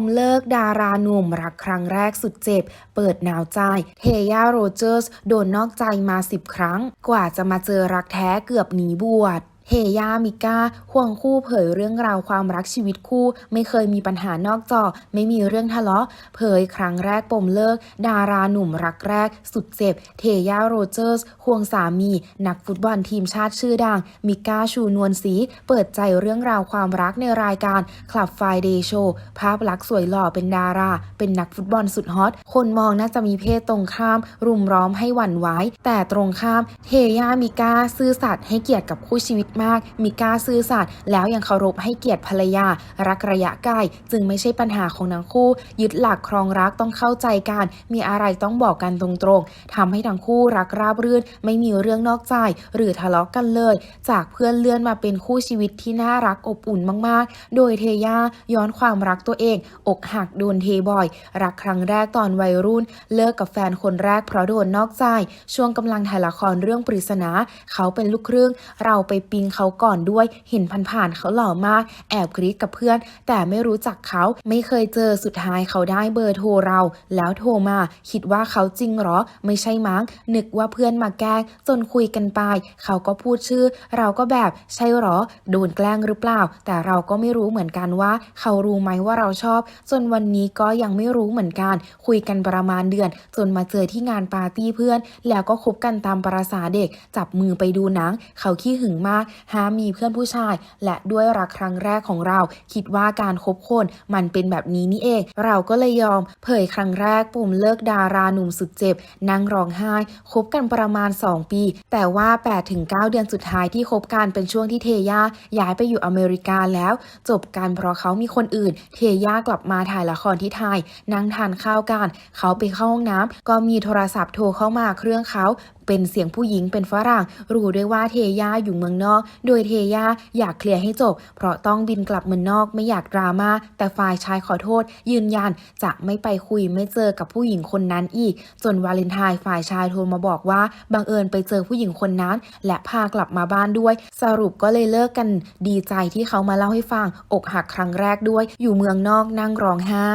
มเลิกดาราหนุ่มรักครั้งแรกสุดเจ็บ เปิดหนาวใจ เทย่าโรเจอร์ส โดนนอกใจมาสิบครั้ง กว่าจะมาเจอรักแท้เกือบหนีบวช เฮย่ามิก้าควงคู่เผยเรื่องราวความรักชีวิตคู่ ไม่เคยมีปัญหานอกจอ ไม่มีเรื่องทะเลาะ เผยครั้งแรกปมเลิก ดาราหนุ่มรักแรก สุดเจ็บ เทย่าโรเจอร์สควงสามี นักฟุตบอลทีมชาติชื่อดัง มิก้าชูนวลศรีเปิดใจเรื่องราวความรักในรายการ Club Friday Show ภาพลักษณ์สวยหล่อเป็นดารา เป็นนักฟุตบอลสุดฮอต คนมองน่าจะมีเพศตรงข้าม รุมร้อมให้หวั่นไหวแต่ตรงข้าม เทย่ามิก้าซื่อสัตย์ให้เกียรติกับคู่ชีวิตมาก มิก้าซื่อสัตย์แล้วยังเคารพให้เกียรติภรรยา รักระยะใกล้จึงไม่ใช่ปัญหาของทั้งคู่ ยึดหลักครองรักต้องเข้าใจกัน มีอะไรต้องบอกกันตรงๆทำให้ทั้งคู่รักราบรื่น ไม่มีเรื่องนอกใจ หรือทะเลาะกันเลย จากเพื่อนเลื่อนมาเป็นคู่ชีวิตที่น่ารักอบอุ่นมากๆ โดยเทย่าย้อนความรักตัวเอง อกหักโดนเทบ่อย รักครั้งแรกตอนวัยรุ่น เลิกกับแฟนคนแรกเพราะโดนนอกใจ ช่วงกำลังถ่ายละครเรื่องปริศนา เขาเป็นลูกครึ่ง เราไปปิงเขาก่อนด้วย เห็นผ่านๆเขาหล่อมาก แอบกรี๊ดกับเพื่อน แต่ไม่รู้จักเขาไม่เคยเจอสุดท้ายเขาได้เบอร์โทรเรา แล้วโทรมา คิดว่าเขาจริงเหรอ ไม่ใช่มั้ง นึกว่าเพื่อนมาแกล้งจนคุยกันไป เขาก็พูดชื่อ เราก็แบบใช่เหรอ โดนแกล้งหรือเปล่า แต่เราก็ไม่รู้เหมือนกันว่า เขารู้ไหมว่าเราชอบ จนวันนี้ก็ยังไม่รู้เหมือนกัน คุยกันประมาณเดือน จนมาเจอที่งานปาร์ตี้เพื่อน แล้วก็คบกันตามประษาเด็ก จับมือไปดูหนัง เขาขี้หึงมากห้ามมีเพื่อนผู้ชาย และด้วยรักครั้งแรกของเรา คิดว่าการคบคนมันเป็นแบบนี้นี่เอง เราก็เลยยอม เผยครั้งแรกปุ่มเลิกดาราหนุ่มสุดเจ็บ นั่งร้องไห้คบกันประมาณ 2 ปี แต่ว่า 8-9 เดือนสุดท้ายที่คบกันเป็นช่วงที่เทย่าย้ายไปอยู่อเมริกาแล้ว จบกันเพราะเขามีคนอื่น เทย่ากลับมาถ่ายละครที่ไทยนั่งทานข้าวกัน เขาไปเข้าห้องน้ำก็มีโทรศัพท์โทรเข้ามาเครื่องเขา เป็นเสียงผู้หญิงเป็นฝรั่ง รู้ด้วยว่าเทย่าอยู่เมืองนอก โดยเทย่าอยากเคลียร์ให้จบ เพราะต้องบินกลับเมืองนอกไม่อยากดราม่าแต่ฝ่ายชายขอโทษ ยืนยันจะไม่ไปคุยไม่เจอกับผู้หญิงคนนั้นอีก จนวาเลนไทน์ฝ่ายชายโทรมาบอกว่าบังเอิญไปเจอผู้หญิงคนนั้น และพากลับมาบ้านด้วย สรุปก็เลยเลิกกันดีใจที่เขามาเล่าให้ฟัง อกหักครั้งแรกด้วย อยู่เมืองนอกนั่งร้องไห้